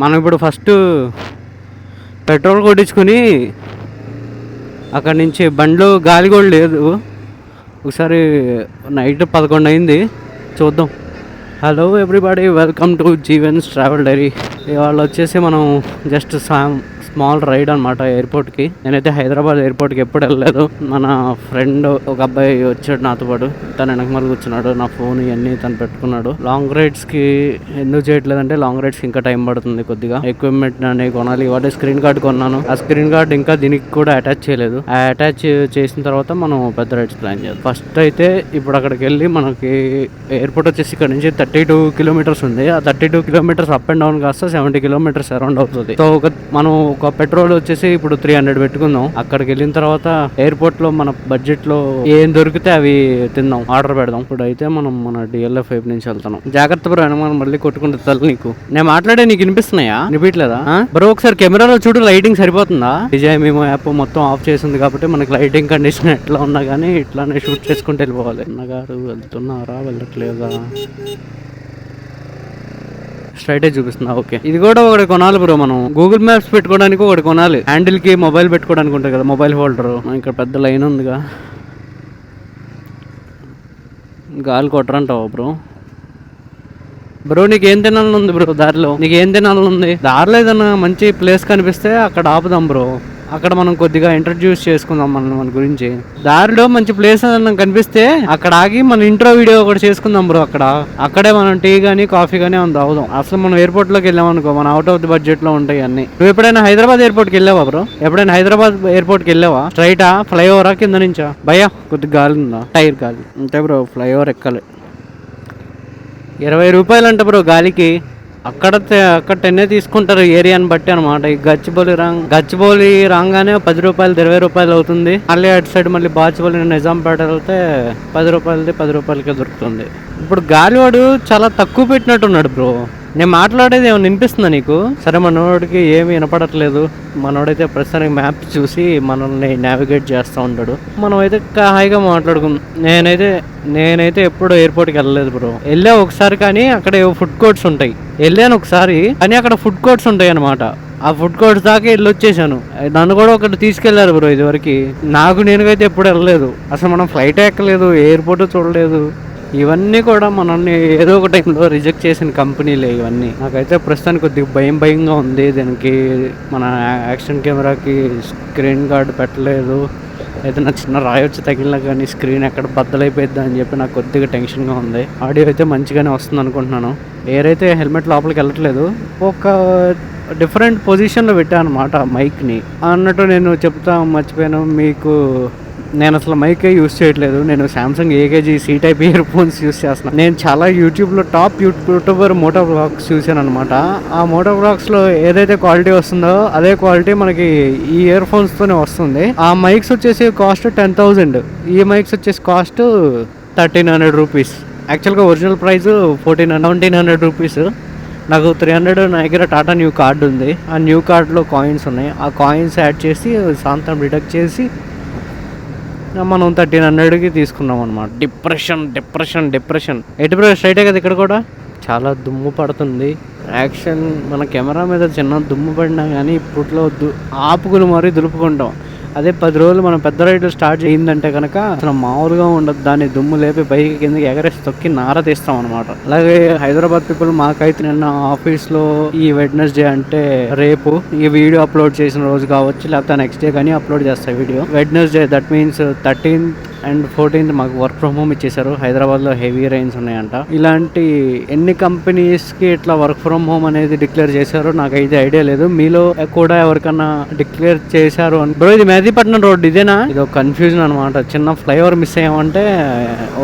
మనం ఇప్పుడు first petrol కొట్టించుకుని అక్కడి నుంచి బండ్లు గాలి కూడా లేదు. ఒకసారి నైట్ పదకొండు అయింది. చూద్దాం. Hello everybody welcome to Jeevan's travel diary ఇవాళ వచ్చేసి మనం జస్ట్ స్మాల్ రైడ్ అనమాట ఎయిర్పోర్ట్కి. నేనైతే హైదరాబాద్ ఎయిర్పోర్ట్కి ఎప్పుడు వెళ్ళలేదు. మన ఫ్రెండ్ ఒక అబ్బాయి వచ్చాడు నాతో పాటు. తను వెనకమాల కూర్చున్నాడు. నా ఫోన్ ఇవన్నీ తను పెట్టుకున్నాడు. లాంగ్ రైడ్స్కి ఎందుకు చేయట్లేదంటే లాంగ్ రైడ్స్కి ఇంకా టైం పడుతుంది కొద్దిగా. ఎక్విప్మెంట్ అనేవి కొనాలి. ఇవాళ స్క్రీన్ కార్డ్ కొన్నాను. ఆ స్క్రీన్ కార్డ్ ఇంకా దీనికి కూడా అటాచ్ చేయలేదు. ఆ అటాచ్ చేసిన తర్వాత మనం పెద్ద రైడ్స్ ప్లాన్ చేయాలి ఫస్ట్ అయితే ఇప్పుడు అక్కడికి వెళ్ళి మనకి ఎయిర్పోర్ట్ వచ్చేసి ఇక్కడ నుంచి థర్టీ టూ కిలోమీటర్స్ ఉంది. ఆ thirty two kilometres up and down కాస్త సెవెంటీ కిలోమీటర్స్ అరౌండ్ అవుతుంది. సో ఒక మనం ఒక పెట్రోల్ వచ్చేసి ఇప్పుడు త్రీ హండ్రెడ్ పెట్టుకుందాం. అక్కడికి వెళ్ళిన తర్వాత ఎయిర్పోర్ట్లో మన బడ్జెట్లో ఏం దొరికితే అవి తిందాం. ఆర్డర్ పెడదాం. ఇప్పుడు అయితే మనం మన డిఎల్ఎఫ్ వైపు నుంచి వెళ్తున్నాం. జాగ్రత్త బ్రో మనం మళ్ళీ కొట్టుకుంటే తల్లి నీకు. నేను మాట్లాడే నీకు వినిపిస్తున్నాయా? వినిపించలేదా? బ్రో ఒకసారి కెమెరాలో చూడు లైటింగ్ సరిపోతుందా? విజయ్ మేము యాప్ మొత్తం ఆఫ్ చేసింది కాబట్టి మనకి లైటింగ్ కండిషన్ ఎట్లా ఉన్నా కానీ ఇట్లానే షూట్ చేసుకుంటూ వెళ్ళిపోవాలి. అన్నగారు వెళ్తున్నారా వెళ్ళట్లేదా? స్ట్రైటే చూపిస్తున్నా. ఓకే. ఇది కూడా ఒకటి కొనాలి బ్రో మనం. గూగుల్ మ్యాప్స్ పెట్టుకోవడానికి ఒకటి కొనాలి. హ్యాండిల్కి మొబైల్ పెట్టుకోవడానికి ఉంటుంది కదా మొబైల్ హోల్డర్ ఇక్కడ పెద్ద లైన్ ఉందిగా. గాలి కొట్టరంటావు బ్రో? బ్రో నీకు ఏం తినాలని ఉంది బ్రో దారిలో? నీకు ఏం తినాలని ఉంది? దారిలో ఏదన్నా మంచి ప్లేస్ కనిపిస్తే అక్కడ ఆపుదాం బ్రో. అక్కడ మనం కొద్దిగా ఇంట్రడ్యూస్ చేసుకుందాం మనం మన గురించి. దారిలో మంచి ప్లేస్ కనిపిస్తే అక్కడ ఆగి మన ఇంట్రో వీడియో ఒకటి చేసుకుందాం బ్రో అక్కడ. అక్కడే మనం టీ గానీ కాఫీ గానీ మనం తాగుదాం. అసలు మనం ఎయిర్పోర్ట్లోకి వెళ్ళాం అనుకో మన అవుట్ ఆఫ్ ది బడ్జెట్లో ఉంటాయి అన్ని. నువ్వు ఎప్పుడైనా హైదరాబాద్ ఎయిర్పోర్ట్కి వెళ్ళావా బ్రో ఎప్పుడైనా హైదరాబాద్ ఎయిర్పోర్ట్కి వెళ్ళావా? స్ట్రైటా ఫ్లైఓవరా కింద నుంచా? భయ్యా కొద్దిగా గాలి ఉందా? టైర్ గాలి. అంతే బ్రో ఫ్లైఓవర్ ఎక్కాలి. ఇరవై రూపాయలు అంట బ్రో గాలికి. అక్కడ అక్కడ టెన్నే తీసుకుంటారు ఏరియాని బట్టి అనమాట ఈ గచ్చిబౌలి రాంగ్ గచ్చిబౌలి రాగానే పది రూపాయలు ఇరవై రూపాయలు అవుతుంది. మళ్ళీ అటు సైడ్ మళ్ళీ బాచిబౌలి నిజాంపేట వెళ్తే పది రూపాయలది పది రూపాయలకే దొరుకుతుంది. ఇప్పుడు గాలివాడు చాలా తక్కువ పెట్టినట్టున్నాడు బ్రో. నేను మాట్లాడేది ఏమైనా వినిపిస్తుందా నీకు? సరే మనోడికి ఏమీ వినపడట్లేదు. మనోడైతే ప్రస్తుతానికి మ్యాప్ చూసి మనల్ని నావిగేట్ చేస్తూ ఉంటాడు మనం అయితే హాయిగా మాట్లాడుకుందాం. నేనైతే నేనైతే ఎప్పుడు ఎయిర్పోర్ట్కి వెళ్ళలేదు బ్రో వెళ్ళా ఒకసారి కానీ అక్కడ ఫుడ్ కోర్ట్స్ ఉంటాయి. వెళ్ళాను ఒకసారి కానీ అక్కడ ఫుడ్ కోర్ట్స్ ఉంటాయి అనమాట ఆ ఫుడ్ కోర్ట్స్ దాకా వెళ్ళి వచ్చేసాను. నన్ను కూడా ఒకటి తీసుకెళ్ళారు బ్రో ఇదివరకు. నాకు నేనుగైతే ఎప్పుడు వెళ్ళలేదు. అసలు మనం ఫ్లైట్ ఎక్కలేదు ఎయిర్పోర్ట్ చూడలేదు. ఇవన్నీ కూడా మనల్ని ఏదో ఒక టైంలో రిజెక్ట్ చేసిన కంపెనీలే ఇవన్నీ. నాకైతే ప్రస్తుతానికి కొద్దిగా భయం భయంగా ఉంది. దీనికి మన యాక్షన్ కెమెరాకి స్క్రీన్ గార్డ్ పెట్టలేదు. అయితే నా చిన్న రాయొచ్చు తగిలినా కానీ స్క్రీన్ ఎక్కడ బద్దలైపోయిద్దా అని చెప్పి నాకు కొద్దిగా టెన్షన్గా ఉంది. ఆడియో అయితే మంచిగానే వస్తుంది అనుకుంటున్నాను. ఎయిర్ అయితే హెల్మెట్ లోపలికి వెళ్ళట్లేదు. ఒక డిఫరెంట్ పొజిషన్లో పెట్టాను అనమాట మైక్ని. అన్నట్టు నేను చెప్తా మర్చిపోయాను. మీకు నేను అసలు మైకే యూస్ చేయట్లేదు. నేను Samsung AKG C type earphones use చేస్తున్నాను నేను చాలా యూట్యూబ్లో టాప్ యూట్యూబర్ మోటో బ్లాగ్స్ చూశాను అనమాట ఆ మోటో బ్లాగ్స్లో ఏదైతే క్వాలిటీ వస్తుందో అదే క్వాలిటీ మనకి ఈ ఇయర్ ఫోన్స్తోనే వస్తుంది. ఆ మైక్స్ వచ్చేసి కాస్ట్ టెన్ థౌజండ్ ఈ మైక్స్ వచ్చేసి కాస్ట్ థర్టీన్ హండ్రెడ్ రూపీస్ యాక్చువల్గా original price fourteen seventeen hundred rupees నాకు త్రీ హండ్రెడ్ నా దగ్గర టాటా న్యూ కార్డ్ ఉంది. ఆ న్యూ కార్డ్లో కాయిన్స్ ఉన్నాయి. ఆ కాయిన్స్ యాడ్ చేసి సాంతం డిడక్ట్ చేసి మనం థర్టీన్ హండ్రెడ్కి తీసుకున్నాం అనమాట డిప్రెషన్ డిప్రెషన్ డిప్రెషన్. ఎటు స్ట్రైటే కదా ఇక్కడ కూడా? చాలా దుమ్ము పడుతుంది. యాక్షన్ మన కెమెరా మీద చిన్న దుమ్ము పడినా కానీ ఇప్పట్లో దు ఆపుకుని మరీ దులుపుకుంటాం. అదే పది రోజులు మనం పెద్ద రైడ్ స్టార్ట్ చేయిందంటే కనుక అసలు మామూలుగా ఉండదు. దాన్ని దుమ్ము లేపి పైకి కిందకి ఎగరేసి తొక్కి నార తీస్తాం అనమాట అలాగే హైదరాబాద్ పీపుల్ మాకైతే నిన్న ఆఫీస్లో ఈ వెడ్నెస్డే అంటే రేపు ఈ వీడియో అప్లోడ్ చేసిన రోజు కావచ్చు లేకపోతే నెక్స్ట్ డే కానీ అప్లోడ్ చేస్తాయి video. Wednesday that means thirteenth and fourteenth మాకు వర్క్ ఫ్రమ్ హోమ్ ఇచ్చేసారు హైదరాబాద్లో హెవీ రైన్స్ ఉన్నాయంట. ఇలాంటి ఎన్ని కంపెనీస్కి ఇట్లా వర్క్ ఫ్రమ్ హోమ్ అనేది డిక్లేర్ చేశారో నాకు అయితే ఐడియా లేదు. మీలో కూడా ఎవరికన్నా డిక్లేర్ చేశారు అని బ్రో ఇది మెహదీపట్నం రోడ్ ఇదేనా? ఇది ఒక కన్ఫ్యూజన్ అనమాట చిన్న ఫ్లైఓవర్ మిస్ అయ్యామంటే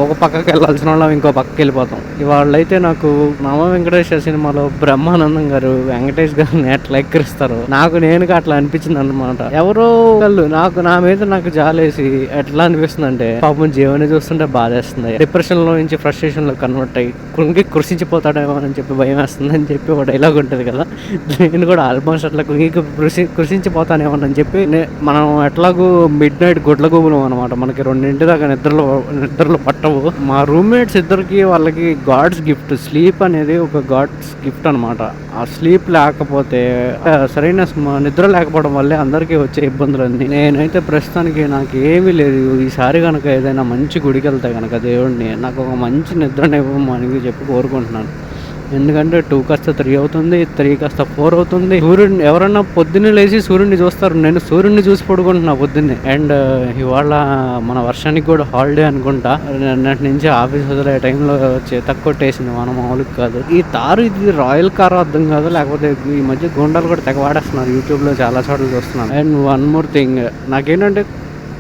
ఒక పక్కకి వెళ్ళాల్సిన వాళ్ళం ఇంకో పక్కకి వెళ్ళిపోతాం. ఇవాళ నాకు నమ వెంకటేశ్వర సినిమాలో బ్రహ్మానందం గారు వెంకటేష్ గారిని ఎట్లా ఎక్కిరిస్తారు నాకు నేను అట్లా అనిపించింది అనమాట ఎవరో వాళ్ళు నాకు నా మీద నాకు జాలేసి ఎట్లా అనిపిస్తుంది అంటే చూస్తుంటే పాపం జీవని చూస్తుంటే బాధేస్తుంది. డిప్రెషన్లో నుంచి ఫ్రస్ట్రేషన్లో కన్వర్ట్ అయ్యి కుంగి కృషించిపోతాడేమో అని చెప్పి భయం వేస్తుంది అని చెప్పి ఒక డైలాగ్ ఉంటుంది కదా. నేను కూడా ఆల్మోస్ట్ అట్లా కుంగి కృషి కృషించిపోతానేమో అని చెప్పి నే- మనం ఎట్లాగూ మిడ్ నైట్ గుడ్ల గూబులం అనమాట మనకి రెండింటి దాకా నిద్రలో నిద్రలు పట్టవు. మా రూమ్మేట్స్ ఇద్దరికి వాళ్ళకి గాడ్స్ గిఫ్ట్ స్లీప్ అనేది ఒక గాడ్స్ గిఫ్ట్ అనమాట ఆ స్లీప్ లేకపోతే సరైన నిద్ర లేకపోవడం వల్లే అందరికీ వచ్చే ఇబ్బందులన్నీ. నేనైతే ప్రస్తుతానికి నాకు ఏమీ లేదు. ఈసారి కనుక ఏదైనా మంచి గుడికి వెళ్తే కనుక దేవుడిని నాకు ఒక మంచి నిద్రనివ్వమని చెప్పి కోరుకుంటున్నాను. ఎందుకంటే టూ కాస్త త్రీ అవుతుంది త్రీ కాస్త ఫోర్ అవుతుంది. సూర్యుడిని ఎవరన్నా పొద్దున్నే లేచి సూర్యుడిని చూస్తారు. నేను సూర్యుడిని చూసి పడుకుంటున్నా పొద్దున్నే. అండ్ ఇవాళ మన వర్షానికి కూడా హాలిడే అనుకుంటా. నిన్నటి నుంచి ఆఫీస్ వదిలే టైంలో చేతకు కొట్టేసింది మన మామూలుగా కాదు. ఈ తారు ఇది రాయల్ కార్ అర్థం కాదు. లేకపోతే ఈ మధ్య గుండాలు కూడా తెగ వాడేస్తున్నారు. యూట్యూబ్లో చాలా చోట్ల చూస్తున్నాను. అండ్ వన్ మోర్ థింగ్ నాకేంటంటే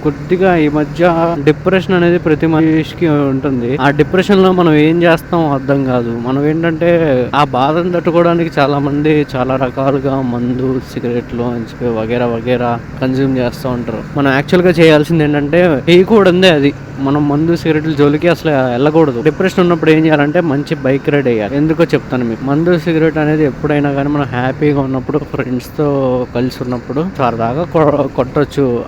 కొద్దిగా ఈ మధ్య డిప్రెషన్ అనేది ప్రతి మనిషికి ఉంటుంది. ఆ డిప్రెషన్లో మనం ఏం చేస్తాం అర్థం కాదు. మనం ఏంటంటే ఆ బాధను తట్టుకోవడానికి చాలా మంది చాలా రకాలుగా మందు సిగరెట్లు అని చెప్పి వగేరా వగేరా కన్జ్యూమ్ చేస్తూ ఉంటారు. మనం యాక్చువల్గా చేయాల్సింది ఏంటంటే వేయకూడదే అది. మనం మందు సిగరెట్ల జోలికి అసలు వెళ్ళకూడదు. డిప్రెషన్ ఉన్నప్పుడు ఏం చేయాలంటే మంచి బైక్ రైడ్ వేయాలి ఎందుకో చెప్తాను మీకు. మందు సిగరెట్ అనేది ఎప్పుడైనా కానీ మనం హ్యాపీగా ఉన్నప్పుడు ఫ్రెండ్స్తో కలిసి ఉన్నప్పుడు సరదాగా కొ-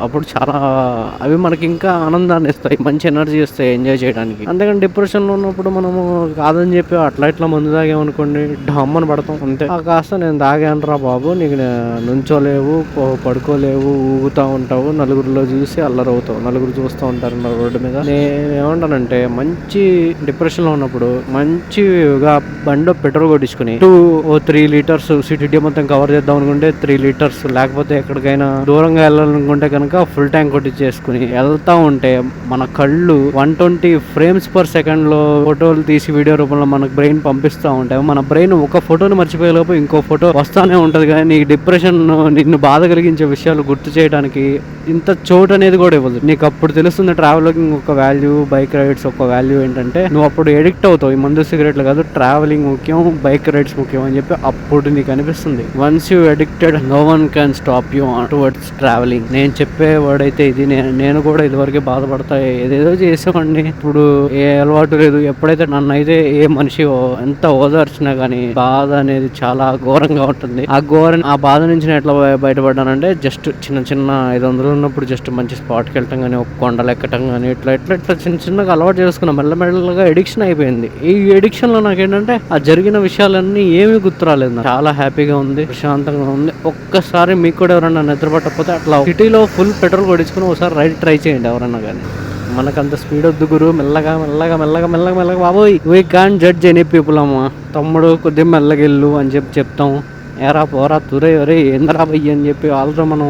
అప్పుడు చాలా అవి మనకి ఇంకా ఆనందాన్ని ఇస్తాయి మంచి ఎనర్జీ ఇస్తాయి ఎంజాయ్ చేయడానికి. అంతేకాని డిప్రెషన్లో ఉన్నప్పుడు మనము కాదని చెప్పి అట్లా ఇట్లా మందు తాగామనుకోండి డమ్మని పడతాం అంతే. ఆ కాస్త నేను తాగాను రా బాబు నీకు నుంచోలేవు పడుకోలేవు ఊగుతా ఉంటావు నలుగురిలో చూసి అల్లరవుతావు నలుగురు చూస్తూ ఉంటారు రోడ్డు మీద. నేను ఏమంటానంటే మంచి డిప్రెషన్లో ఉన్నప్పుడు మంచిగా బండి పెట్రోల్ కొట్టించుకుని టూ ఓ త్రీ లీటర్స్ సిటీ మొత్తం కవర్ చేద్దాం అనుకుంటే త్రీ లీటర్స్ లేకపోతే ఎక్కడికైనా దూరంగా వెళ్ళాలనుకుంటే కనుక ఫుల్ ట్యాంక్ చేసుకుని వెళ్తా ఉంటే మన కళ్ళు వన్ ట్వంటీ ఫ్రేమ్స్ పర్ సెకండ్లో ఫోటోలు తీసి వీడియో రూపంలో మనకు బ్రెయిన్ పంపిస్తూ ఉంటాయి మన బ్రెయిన్ ఒక ఫోటోని మర్చిపోయేలోపు ఇంకో ఫోటో వస్తానే ఉంటుంది. కానీ నీకు డిప్రెషన్ నిన్ను బాధ కలిగించే విషయాలు గుర్తు చేయడానికి ఇంత చోటు అనేది కూడా ఇవ్వదు. నీకు అప్పుడు తెలుస్తుంది ట్రావెలింగ్ ఒక వాల్యూ బైక్ రైడ్స్ ఒక వాల్యూ ఏంటంటే నువ్వు అప్పుడు ఎడిక్ట్ అవుతావు. ఈ మందు సిగరెట్లు కాదు ట్రావెలింగ్ ముఖ్యం బైక్ రైడ్స్ ముఖ్యం అని చెప్పి అప్పుడు నీకు అనిపిస్తుంది. Once you addicted no one can stop you towards travelling. నేను చెప్పే వర్డ్ అయితే ఇది నేను నేను కూడా ఇదివరకే బాధపడతా ఏదేదో చేసామండి ఇప్పుడు ఏ అలవాటు లేదు. ఎప్పుడైతే నన్ను అయితే ఏ మనిషి ఎంత ఓదార్చినా కానీ బాధ అనేది చాలా ఘోరంగా ఉంటుంది. ఆ ఘోరం ఆ బాధ నుంచి నేను ఎట్లా బయటపడ్డానంటే జస్ట్ చిన్న చిన్న ఐదు వందలు ఉన్నప్పుడు జస్ట్ మంచి స్పాట్కి వెళ్ళటం కానీ ఒక కొండలు ఎక్కటం కానీ ఇట్లా ఇట్లా ఇట్లా చిన్న చిన్నగా అలవాటు చేసుకున్నా మెల్లమెల్లగా ఎడిక్షన్ అయిపోయింది. ఈ ఎడిక్షన్లో నాకు ఏంటంటే ఆ జరిగిన విషయాలన్నీ ఏమీ గుర్తురాలేదు నాకు. చాలా హ్యాపీగా ఉంది ప్రశాంతంగా ఉంది. ఒక్కసారి మీకు కూడా ఎవరైనా నిద్ర పట్టకపోతే అట్లా సిటీలో ఫుల్ పెట్రోల్ కొట్టించుకుని ఒకసారి రైడ్ ట్రై చేయండి ఎవరన్నా కానీ. మనకు అంత స్పీడ్ వద్దు గురు. మెల్లగా మెల్లగా మెల్లగా మెల్లగా మెల్లగా. బాబోయ్ we can judge any people అమ్మ. తమ్ముడు కొద్దిగా మెల్లగెళ్ళు అని చెప్పి చెప్తాం. ఏరా పోరా తురే ఒరే ఏందరా భయ్య అని చెప్పి వాళ్ళతో మనం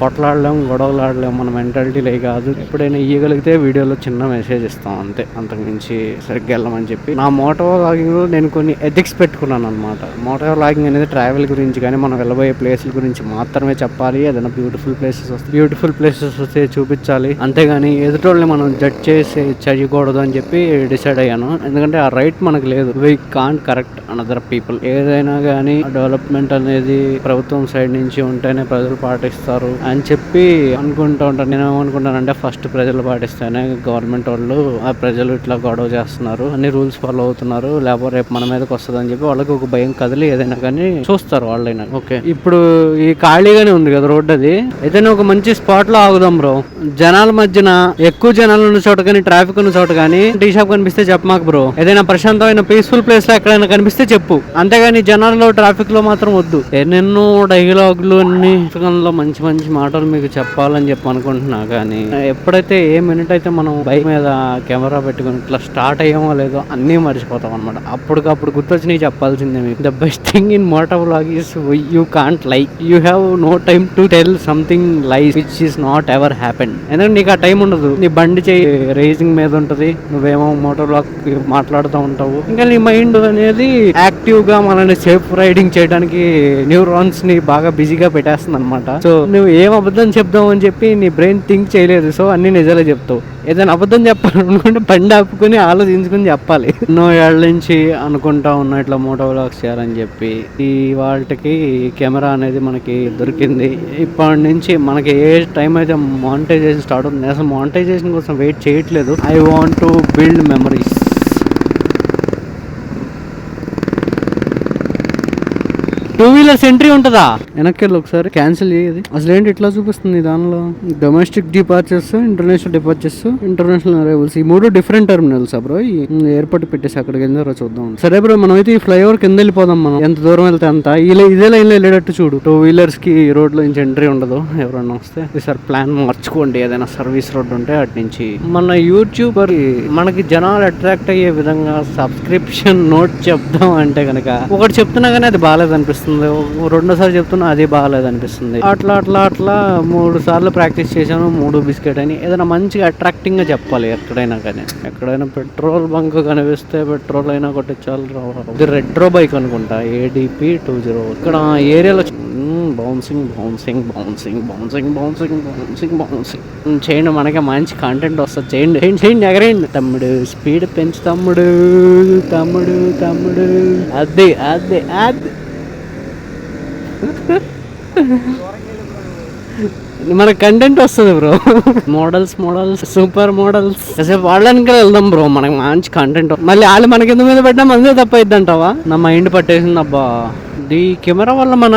కొట్లాడలేము గొడవలాడలేము మన మెంటాలిటీలే కాదు. ఎప్పుడైనా ఇయ్యగలిగితే వీడియోలో చిన్న మెసేజ్ ఇస్తాం అంతే. అంతకుమించి సరిగ్గా వెళ్ళమని చెప్పి. నా మోటో లాగింగ్లో నేను కొన్ని ఎథిక్స్ పెట్టుకున్నాను అనమాట మోటో లాగింగ్ అనేది ట్రావెల్ గురించి కానీ మనం వెళ్ళబోయే ప్లేసుల గురించి మాత్రమే చెప్పాలి. ఏదైనా బ్యూటిఫుల్ ప్లేసెస్ వస్తే బ్యూటిఫుల్ ప్లేసెస్ వస్తే చూపించాలి. అంతేగాని ఎదుటోళ్ళని మనం జడ్జ్ చేసి చేయకూడదు అని చెప్పి డిసైడ్ అయ్యాను. ఎందుకంటే ఆ రైట్ మనకు లేదు. We can't correct another people ఏదైనా కానీ డెవలప్మెంట్ అనేది ప్రభుత్వం సైడ్ నుంచి ఉంటేనే ప్రజలు పాటిస్తారు అని చెప్పి అనుకుంటూ ఉంటాను నేను ఏమనుకుంటానంటే ఫస్ట్ ప్రజలు పాటిస్తేనే గవర్నమెంట్ వాళ్ళు ఆ ప్రజలు ఇట్లా గొడవ చేస్తున్నారు అన్ని రూల్స్ ఫాలో అవుతున్నారు లేకపోతే రేపు మన మీదకి వస్తుంది అని చెప్పి వాళ్ళకి ఒక భయం కదిలి ఏదైనా కానీ చూస్తారు వాళ్ళైనా. ఓకే. ఇప్పుడు ఈ ఖాళీగానే ఉంది కదా రోడ్ అది. ఏదైనా ఒక మంచి స్పాట్లో ఆగుదాం బ్రో. జనాల మధ్యన ఎక్కువ జనాలు ఉన్న చోట కానీ ట్రాఫిక్ ఉన్న చోట కానీ టీ షాప్ కనిపిస్తే చెప్పమాక బ్రో. ఏదైనా ప్రశాంతమైన పీస్ఫుల్ ప్లేస్లో ఎక్కడైనా కనిపిస్తే చెప్పు. అంతేగాని జనాల్లో ట్రాఫిక్లో మాత్రం వద్దు. ఎన్నెన్నో డైలాగులు అన్ని పుస్తకంలో మంచి మంచి మాటలు మీకు చెప్పాలని చెప్పి అనుకుంటున్నా కానీ ఎప్పుడైతే ఏ మినిట్ అయితే మనం బైక్ మీద కెమెరా పెట్టుకుని ఇట్లా స్టార్ట్ అయ్యామో లేదో అన్నీ మర్చిపోతాం అనమాట అప్పటికప్పుడు గుర్తొచ్చి నీకు చెప్పాల్సిందే మీకు. The best thing in motor blog is you can't like you have no time to tell something life which is not ever happen ఎందుకంటే నీకు ఆ టైం ఉండదు. నీ బండి చేయి రేసింగ్ మీద ఉంటది. నువ్వేమో మోటార్ బ్లాక్ మాట్లాడుతూ ఉంటావు. ఇంకా నీ మైండ్ అనేది యాక్టివ్గా మనల్ని సేఫ్ రైడింగ్ చేయడానికి మనకి న్యూరాన్స్ని బాగా బిజీగా పెట్టేస్తుంది అనమాట సో నువ్వు ఏం అబద్ధం చెప్దావు అని చెప్పి నీ బ్రెయిన్ థింక్ చేయలేదు. సో అన్ని నిజాలే చెప్తావు. ఏదైనా అబద్ధం చెప్పాలనుకుంటే బండి ఆపుకుని ఆలోచించుకుని చెప్పాలి. ఎన్నో ఏళ్ళ నుంచి అనుకుంటా ఉన్నా ఇట్లా మోటో వ్లాగ్స్ చేయాలని చెప్పి. ఈ వాళ్ళకి కెమెరా అనేది మనకి దొరికింది. ఇప్పటి నుంచి మనకి ఏ టైం అయితే మానిటైజేషన్ స్టార్ట్ అవుతుంది అసలు మానిటైజేషన్ కోసం వెయిట్ చేయట్లేదు. I want to build memories two wheelers entry ఉంటుందా? వెనక్కి వెళ్ళి ఒకసారి క్యాన్సిల్ చేయదు అసలు ఏంటి ఇట్లా చూపిస్తుంది దానిలో? Domestic departures international departures international arrivals ఈ మూడు డిఫరెంట్ టెర్మినల్స్ బ్రో ఈ ఎయిర్పోర్ట్ పెట్టేసి అక్కడికి వెళ్ళారో చూద్దాం. సరే బ్రో మనం అయితే ఈ ఫ్లైఓవర్ కింద వెళ్ళిపోదాం మనం. ఎంత దూరం వెళ్తే అంత? ఇలా ఇదే లైన్లో వెళ్ళేటట్టు చూడు. టూ వీలర్స్కి రోడ్లో నుంచి ఎంట్రీ ఉండదు. ఎవరన్నా వస్తే సార్ ప్లాన్ మార్చుకోండి. ఏదైనా సర్వీస్ రోడ్ ఉంటే అటు నుంచి. మన యూట్యూబర్ మనకి జనాలు అట్రాక్ట్ అయ్యే విధంగా సబ్స్క్రిప్షన్ నోట్ చెప్దాం అంటే కనుక ఒకటి చెప్తున్నా కానీ అది బాగాలేదు అనిపిస్తుంది రెండోసారి చెప్తున్నా అది బాగాలేదు అనిపిస్తుంది అట్లా అట్లా అట్లా మూడు సార్లు ప్రాక్టీస్ చేశాను మూడు బిస్కెట్ అని. ఏదైనా మంచిగా అట్రాక్టింగ్గా చెప్పాలి ఎక్కడైనా కానీ. ఎక్కడైనా పెట్రోల్ బంక్ కనిపిస్తే పెట్రోల్ అయినా కొట్టించాలి. రావు ఇది రెట్రో బైక్ అనుకుంటా. ఏడిపి టూ జీరో ఇక్కడ ఏరియాలో bouncing bouncing bouncing bouncing bouncing bouncing bouncing చేయండి. మనకి మంచి కంటెంట్ వస్తుంది. చేయండి. చేయండి చేయండి ఎగరేయండి. తమ్ముడు స్పీడ్ పెంచు తమ్ముడు తమ్ముడు తమ్ముడు. అదే అదే అదే. మన కంటెంట్ వస్తుంది bro models models super models అసలు వాళ్ళనికి వెళ్దాం బ్రో మనకి మంచి కంటెంట్ మళ్ళీ వాళ్ళు మనకి ఎందుకు మీద పెట్టినా మందే తప్ప అంటావా నా మైండ్ పట్టేసింది అబ్బా. ఈ కెమెరా వల్ల మన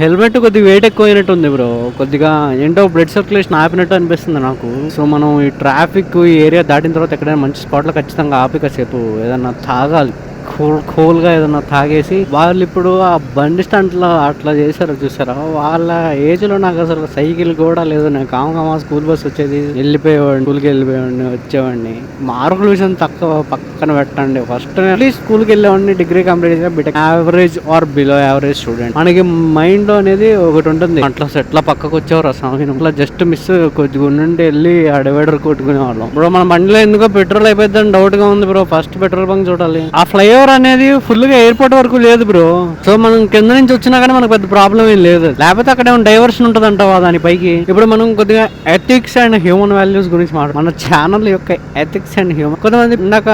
హెల్మెట్ కొద్దిగా వెయిట్ ఎక్కువైనట్టు ఉంది బ్రో కొద్దిగా ఏంటో బ్లడ్ సర్క్యులేషన్ ఆపినట్టు అనిపిస్తుంది నాకు. సో మనం ఈ ట్రాఫిక్ ఈ ఏరియా దాటిన తర్వాత ఎక్కడైనా మంచి స్పాట్లో ఖచ్చితంగా ఆపి కాసేపు ఏదన్నా తాగాలి. కూల్ కూల్గా ఏదన్నా తాగేసి వాళ్ళు ఇప్పుడు ఆ బండి స్టంట్లో అట్లా చేశారు చూసారా? వాళ్ళ ఏజ్లో నాకు అసలు సైకిల్ కూడా లేదు. నేను కామకామా స్కూల్ బస్ వచ్చేది వెళ్ళిపోయేవాడిని స్కూల్కి వెళ్ళిపోయేవాడిని వచ్చేవాడిని. మార్కుల విషయం తక్కువ పక్కన పెట్టండి. ఫస్ట్ అట్లీస్ట్ స్కూల్కి వెళ్ళేవాడిని డిగ్రీ కంప్లీట్ చేసిన BTech. Average or below average student. మనకి మైండ్ అనేది ఒకటి ఉంటుంది. అట్లా ఎట్లా పక్కకు వచ్చేవారు అసలు అట్లా జస్ట్ మిస్ కొద్దిగా నుండి వెళ్ళి ఆ డివైడర్ కొట్టుకునే వాళ్ళం బ్రో మన బండిలో ఎందుకో పెట్రోల్ అయిపోద్దని డౌట్గా ఉంది బ్రో. ఫస్ట్ పెట్రోల్ బంక్ చూడాలి. ఆ ఫ్లైఓవర్ అనేది ఫుల్గా ఎయిర్పోర్ట్ వరకు లేదు బ్రో. సో మనం కింద నుంచి వచ్చినా కానీ మనకు పెద్ద ప్రాబ్లం ఏం లేదు. లేకపోతే అక్కడ ఏమైనా డైవర్షన్ ఉంటుంది అంటావా దాని పైకి? ఇప్పుడు మనం కొద్దిగా ఎథిక్స్ అండ్ హ్యూమన్ వాల్యూస్ గురించి మాట్లాడు మన ఛానల్ యొక్క ఎథిక్స్ అండ్ హ్యూమన్ కొంతమంది ఇందాక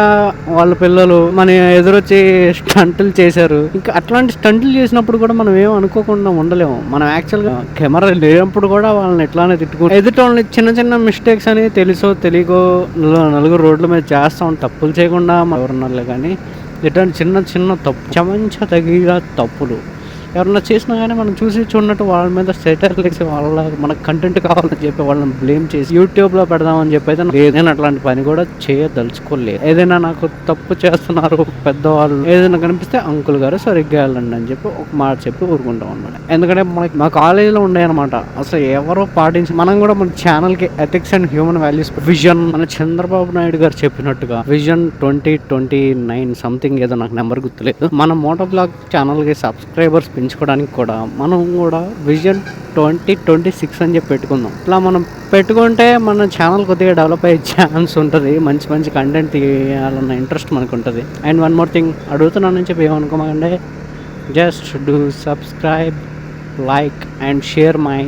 వాళ్ళ పిల్లలు మన ఎదురొచ్చి స్టంట్లు చేశారు. ఇంకా అట్లాంటి స్టంట్లు చేసినప్పుడు కూడా మనం ఏం అనుకోకుండా ఉండలేము. మనం యాక్చువల్గా కెమెరా లేనప్పుడు కూడా వాళ్ళని ఎట్లానే తిట్టుకుంటాం ఎదుటి వాళ్ళని చిన్న చిన్న మిస్టేక్స్ అని తెలుసో తెలియకో నలుగురు రోడ్ల మీద చేస్తాం తప్పులు చేయకుండా ఎవరున్నారు కానీ ఇట్లాంటి చిన్న చిన్న తప్పు. చమంచ తగిన తప్పులు. ఎవరన్నా చేసినా కానీ మనం చూసి చూడనట్టు వాళ్ళ మీద సెటర్ లేసి వాళ్ళ మనకు కంటెంట్ కావాలని చెప్పి వాళ్ళని బ్లేమ్ చేసి యూట్యూబ్లో పెడదామని చెప్పి అయితే నాకు ఏదైనా అట్లాంటి పని కూడా చేయదలుచుకోలేదు. ఏదైనా నాకు తప్పు చేస్తున్నారు పెద్దవాళ్ళు ఏదైనా కనిపిస్తే అంకుల్ గారు సరిగ్గా వెళ్ళండి అని చెప్పి ఒక మాట చెప్పి ఊరుకుంటాం అనమాట ఎందుకంటే మనకి మా కాలేజీలో ఉండే అనమాట అసలు ఎవరో పాటించి మనం కూడా మన ఛానల్కి ethics and human values vision మన చంద్రబాబు నాయుడు గారు చెప్పినట్టుగా vision twenty twenty nine something ఏదో నాకు నెంబర్ గుర్తులేదు. మన మోటో బ్లాగ్ ఛానల్కి సబ్స్క్రైబర్స్ పెంచుకోవడానికి కూడా మనం కూడా విజన్ ట్వంటీ ట్వంటీ సిక్స్ అని చెప్పి పెట్టుకుందాం. ఇట్లా మనం పెట్టుకుంటే మన ఛానల్ కొద్దిగా డెవలప్ అయ్యే ఛాన్స్ ఉంటుంది. మంచి మంచి కంటెంట్ తీయాలన్న ఇంట్రెస్ట్ మనకు ఉంటుంది అండ్ వన్ మోర్ థింగ్ అడుగుతున్నానని చెప్పి ఏమనుకోమంటే just do subscribe like and share my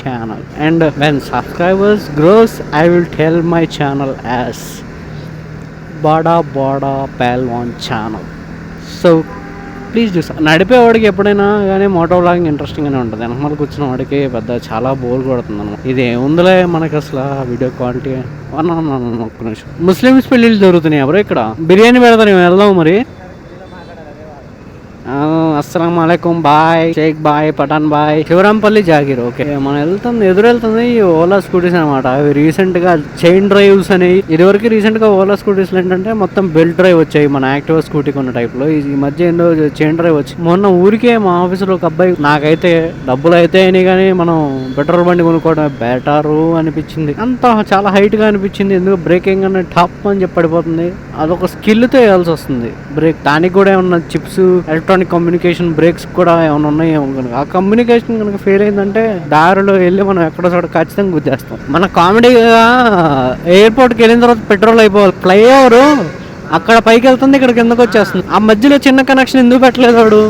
channel and when subscribers grows I will tell my channel as బాడా బాడా palwan ఛానల్ సో ప్లీజ్ చూసా నడిపేవాడికి ఎప్పుడైనా కానీ మోటో వ్లాగింగ్ ఇంట్రెస్టింగ్గానే ఉంటుంది. వెనకాల కూర్చున్న వాడికి పెద్ద చాలా బోర్ కొడుతుంది అనమాట ఇది ఏముందిలే మనకి అసలు వీడియో క్వాలిటీ అన్న ఒక్క నిమిషం. ముస్లిమ్స్ పెళ్ళిళ్ళు జరుగుతున్నాయి ఎవరు ఇక్కడ? బిర్యానీ పెడతారు వెళ్దాం మరి. అస్సలం అయికం బాయ్ షేక్ బాయ్ పఠాన్ బాయ్. శివరాంపల్లి జాగీర్ ఓకే. మనం వెళ్తుంది ఎదురెళ్తుంది ఈ ఓలా స్కూటీస్ అనమాట అవి రీసెంట్గా చైన్ డ్రైవ్స్ అని ఇదివరకు రీసెంట్గా ఓలా స్కూటీస్ ఏంటంటే మొత్తం బెల్ట్ డ్రైవ్ వచ్చాయి మన యాక్టివ్ స్కూటీ కొన్న టైప్లో ఈ మధ్య ఏందో చైన్ డ్రైవ్ వచ్చి. మొన్న ఊరికే మా ఆఫీసులో ఒక అబ్బాయి నాకైతే డబ్బులు అయితే అయినాయి కానీ మనం పెట్రోల్ బండి కొనుక్కోవడం బెటరు అనిపించింది. అంత చాలా హైట్గా అనిపించింది. ఎందుకు బ్రేకింగ్ అనే టాప్ అని చెప్పి పడిపోతుంది. అదొక స్కిల్తో వేయాల్సి వస్తుంది. బ్రేక్ దానికి కూడా ఏమన్నా చిప్స్ ఎలక్ట్రానిక్ కమ్యూనికేషన్ బ్రేక్స్ కూడా ఏమైనా ఉన్నాయేమో కనుక. ఆ కమ్యూనికేషన్ కనుక ఫెయిల్ అయిందంటే దారిలో వెళ్ళి మనం ఎక్కడ చోట ఖచ్చితంగా గుద్దేస్తాం. మన కామెడీగా ఎయిర్పోర్ట్కి వెళ్ళిన తర్వాత పెట్రోల్ అయిపోవాలి. ఫ్లైఓవర్ అక్కడ పైకి వెళ్తుంది ఇక్కడ కిందకు వచ్చేస్తుంది. ఆ మధ్యలో చిన్న కనెక్షన్ ఎందుకు పెట్టలేదు వాడు?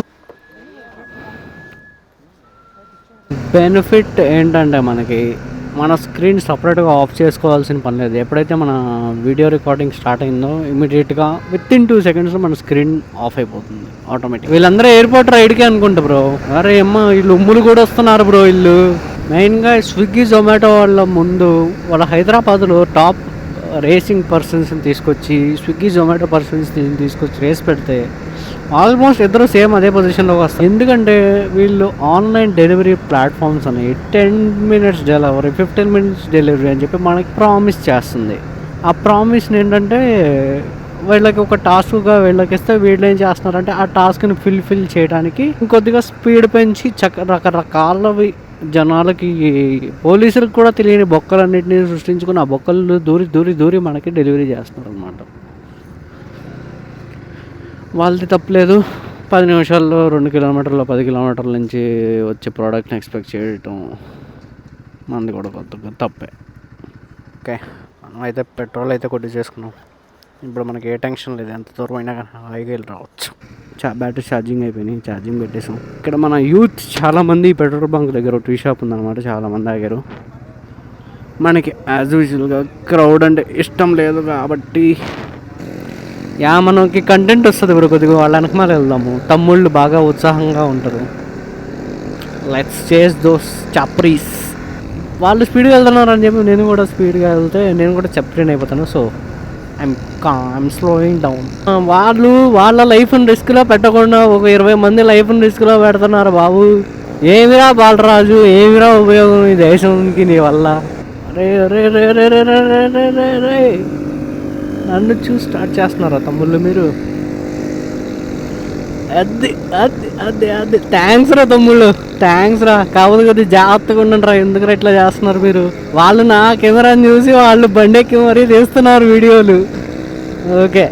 బెనిఫిట్ ఏంటంటే మనకి మన స్క్రీన్ సపరేట్గా ఆఫ్ చేసుకోవాల్సిన పని లేదు. ఎప్పుడైతే మన వీడియో రికార్డింగ్ స్టార్ట్ అయిందో ఇమీడియట్గా విత్ ఇన్ టూ సెకండ్స్ మన స్క్రీన్ ఆఫ్ అయిపోతుంది ఆటోమేటిక్ వీళ్ళందరూ ఎయిర్పోర్ట్ రైడ్కే అనుకుంటా బ్రో అరే అమ్మ వీళ్ళు ఉమ్ములు కూడా వస్తున్నారు బ్రో వీళ్ళు. మెయిన్గా స్విగ్గీ జొమాటో వాళ్ళ ముందు వాళ్ళ హైదరాబాద్లో టాప్ రేసింగ్ పర్సన్స్ని తీసుకొచ్చి స్విగ్గీ జొమాటో పర్సన్స్ని తీసుకొచ్చి రేస్ పెడితే ఆల్మోస్ట్ ఇద్దరు సేమ్ అదే పొజిషన్లోకి వస్తారు. ఎందుకంటే వీళ్ళు ఆన్లైన్ డెలివరీ ప్లాట్ఫామ్స్ అనేవి ten minutes delivery fifteen minutes delivery అని చెప్పి మనకి ప్రామిస్ చేస్తుంది. ఆ ప్రామిస్ని ఏంటంటే వీళ్ళకి ఒక టాస్క్గా వీళ్ళకి ఇస్తే వీళ్ళు ఏం చేస్తున్నారంటే ఆ టాస్క్ని ఫిల్ఫిల్ చేయడానికి ఇంకొద్దిగా స్పీడ్ పెంచి చక్క రకరకాలవి జనాలకి పోలీసులకు కూడా తెలియని బొక్కలన్నింటినీ సృష్టించుకుని ఆ బొక్కలు దూరి దూరి దూరి మనకి డెలివరీ చేస్తున్నారు అనమాట వాళ్ళది తప్పలేదు. పది నిమిషాల్లో రెండు కిలోమీటర్లు పది కిలోమీటర్ల నుంచి వచ్చే ప్రోడక్ట్ని ఎక్స్పెక్ట్ చేయటం మనది కూడా కొత్త తప్పే. ఓకే. మనం అయితే పెట్రోల్ అయితే కొట్టి చేసుకున్నాం. ఇప్పుడు మనకి ఏ టెన్షన్ లేదు. ఎంత దూరం అయినా కానీ హాయిగా వెళ్ళి రావచ్చు. చా బ్యాటరీ ఛార్జింగ్ అయిపోయినాయి. ఛార్జింగ్ పెట్టేసాం. ఇక్కడ మన యూత్ చాలామంది పెట్రోల్ బంక్ దగ్గర టీ షాప్ ఉందన్నమాట. చాలామంది ఆగారు. మనకి యాజ్ యూజువల్గా క్రౌడ్ అంటే ఇష్టం లేదు కాబట్టి యా మనకి కంటెంట్ వస్తుంది ఇప్పుడు కొద్దిగా వాళ్ళ వెనకమాల వెళ్దాము. తమ్ముళ్ళు బాగా ఉత్సాహంగా ఉంటారు. లెట్స్ చేస్ దోస్ చప్రీస్ వాళ్ళు స్పీడ్గా వెళ్తున్నారు అని చెప్పి నేను కూడా స్పీడ్గా వెళ్తే నేను కూడా చప్రీన్ అయిపోతాను. So I'm calm I'm slowing down వాళ్ళు వాళ్ళ లైఫ్ని రిస్క్లో పెట్టకుండా ఒక ఇరవై మంది లైఫ్ని రిస్క్లో పెడుతున్నారు బాబు. ఏమిరా బాలరాజు ఏమిరా ఉపయోగం ఈ దేశంకి నీ వల్ల? రే రే రే రే రే రే రే రే రే నన్ను చూసి స్టార్ట్ చేస్తున్నారా తమ్ముళ్ళు మీరు? అది అది అది అది. థ్యాంక్స్ రా తమ్ముళ్ళు. థ్యాంక్స్ రా. కావదు కొద్ది జాగ్రత్తగా ఉండండి రా ఎందుకు ఇట్లా చేస్తున్నారు మీరు? వాళ్ళు నా కెమెరాని చూసి వాళ్ళు బండెక్కి మరీ తీస్తున్నారు వీడియోలు. ఓకే.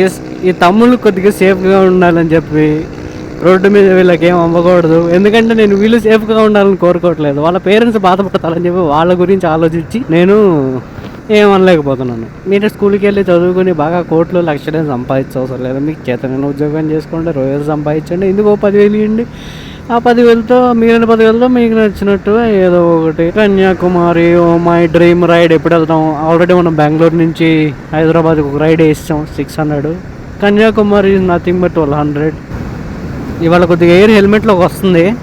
ఈ ఈ తమ్ముళ్ళు కొద్దిగా సేఫ్గా ఉండాలని చెప్పి రోడ్డు మీద వీళ్ళకి ఏం అమ్మకూడదు ఎందుకంటే నేను వీళ్ళు సేఫ్గా ఉండాలని కోరుకోవట్లేదు. వాళ్ళ పేరెంట్స్ బాధపడతారని చెప్పి వాళ్ళ గురించి ఆలోచించి నేను ఏమనలేకపోతున్నాను. మీరు స్కూల్కి వెళ్ళి చదువుకుని బాగా కోట్లు లక్షలే సంపాదించవసరం లేదు. మీకు చేతనైన ఉద్యోగం చేసుకోండి రోజు సంపాదించండి ఎందుకో పదివేలు ఇవ్వండి. ఆ పదివేలతో మిగిలిన పదివేలతో మీకు నచ్చినట్టు ఏదో ఒకటి. Kanyakumari oh my dream ride ఎప్పుడు వెళ్తాం? ఆల్రెడీ మనం బెంగళూరు నుంచి హైదరాబాద్కి ఒక రైడ్ వేసాం six hundred. Kanyakumari nothing but twelve hundred ఇవాళ కొద్దిగా ఎయిర్ హెల్మెట్లోకి వస్తుంది.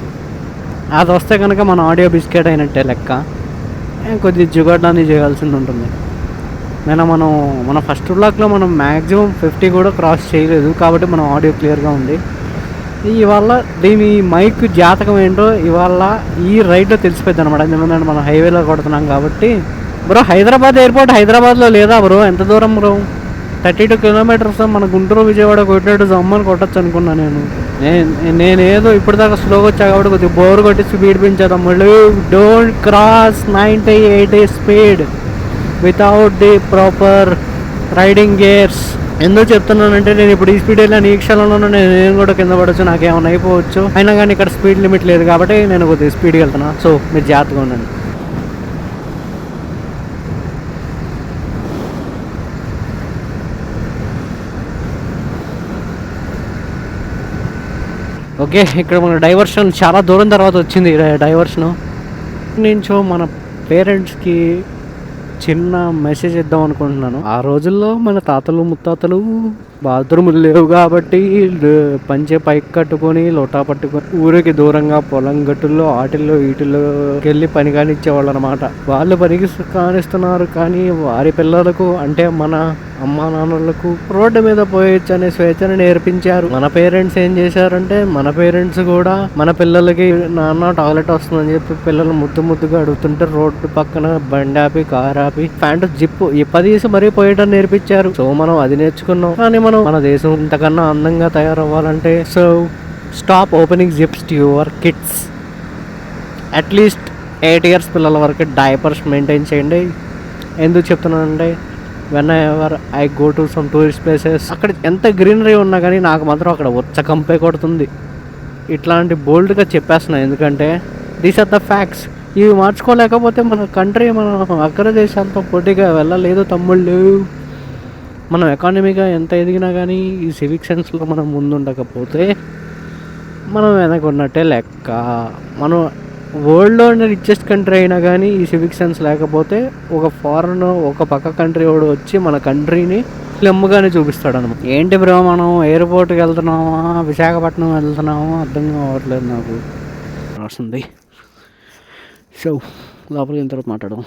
అది వస్తే కనుక మన ఆడియో బిస్కెట్ అయినట్టే లెక్క. కొద్ది కొద్దిగా జుగాడాన్ని చేయాల్సింది ఉంటుంది. నేను మనం మన ఫస్ట్ బ్లాక్లో మనం మ్యాక్సిమం ఫిఫ్టీ కూడా క్రాస్ చేయలేదు కాబట్టి మనం ఆడియో క్లియర్గా ఉంది. ఇవాళ దీని మైక్ జాతకం ఏంటో ఇవాళ ఈ రైడ్లో తెలిసిపోద్ది అనమాట ఎందుకంటే మనం హైవేలో కొడుతున్నాం కాబట్టి. బ్రో హైదరాబాద్ ఎయిర్పోర్ట్ హైదరాబాద్లో లేదా బ్రో? ఎంత దూరం బ్రో? థర్టీ టూ కిలోమీటర్స్ మన గుంటూరు విజయవాడ కొట్టినట్టు జమ్మని కొట్టచ్చు అనుకున్నా నేను. నేనేదో ఇప్పటిదాకా స్లోగా వచ్చా కాబట్టి కొద్దిగా బోర్ కొట్టి స్పీడ్ పెంచాను. మళ్ళీ don't cross ninety eighty speed without the proper riding gears. ఎందుకు చెప్తున్నానంటే నేను ఇప్పుడు ఈ స్పీడ్ వెళ్ళిన ఈ క్షణంలో నేను నేను కూడా కింద పడవచ్చు నాకేమైనా అయిపోవచ్చు. అయినా కానీ ఇక్కడ స్పీడ్ లిమిట్ లేదు కాబట్టి నేను కొద్దిగా స్పీడ్కి వెళ్తున్నా. సో మీరు జాగ్రత్తగా ఉండండి. ఓకే ఇక్కడ మన డైవర్షన్ చాలా దూరం తర్వాత వచ్చింది డైవర్షను నుంచో మన పేరెంట్స్కి చిన్న మెసేజ్ ఇద్దాం అనుకుంటున్నాను. ఆ రోజుల్లో మన తాతలు ముత్తాతలు బాత్రూములు లేవు కాబట్టి పంచే పైకి కట్టుకొని లోటా పట్టుకొని ఊరికి దూరంగా పొలం గట్టుల్లో ఆటిల్లో వీటిల్లో వెళ్ళి పని కానిచ్చేవాళ్ళు అనమాట వాళ్ళు పనికి కానిస్తున్నారు కానీ వారి పిల్లలకు అంటే మన అమ్మా నాన్నలకు రోడ్డు మీద పోయొచ్చు అనే స్వేచ్ఛను నేర్పించారు. మన పేరెంట్స్ ఏం చేశారంటే మన పేరెంట్స్ కూడా మన పిల్లలకి నాన్న టాయిలెట్ వస్తుందని చెప్పి పిల్లలు ముద్దు ముద్దుగా అడుగుతుంటే రోడ్డు పక్కన బండి ఆపి కార్ ఆపి ప్యాంటు జిప్పు ఇప్పదీసి మరీ పోయటం నేర్పించారు. సో మనం అది నేర్చుకున్నాం. కానీ మనం మన దేశం ఇంతకన్నా అందంగా తయారవ్వాలంటే so stop opening zips to your kids at least eight years పిల్లల వరకు డైపర్స్ మెయింటైన్ చేయండి. ఎందుకు చెప్తున్నానంటే whenever I go to some tourist places అక్కడ ఎంత గ్రీనరీ ఉన్నా కానీ నాకు మాత్రం అక్కడ ఉచ్చ కంపే కొడుతుంది. ఇట్లాంటి బోల్డ్గా చెప్పేస్తున్నాను ఎందుకంటే దీస్ ఆర్ ద ఫ్యాక్ట్స్ ఇవి మార్చుకోలేకపోతే మన కంట్రీ మన అగ్ర దేశాలతో పోటీగా వెళ్ళలేదు తమ్ముళ్ళు. మనం ఎకానమీగా ఎంత ఎదిగినా కానీ ఈ సివిక్ సెన్స్లో మనం ముందుండకపోతే మనం వెనక ఉన్నట్టే లెక్క. మనం వరల్డ్లోనే రిచెస్ట్ కంట్రీ అయినా కానీ ఈ సివిక్ సెన్స్ లేకపోతే ఒక ఫారెన్ ఒక పక్క కంట్రీ వాడు వచ్చి మన కంట్రీని స్లెమ్గానే చూపిస్తాడు అనమాట ఏంటి బ్రో మనం ఎయిర్పోర్ట్కి వెళ్తున్నామా? విశాఖపట్నం వెళ్తున్నామా? అర్థం కావట్లేదు నాకు. వస్తుంది సో లోపలికి ఇంత మాట్లాడదాం.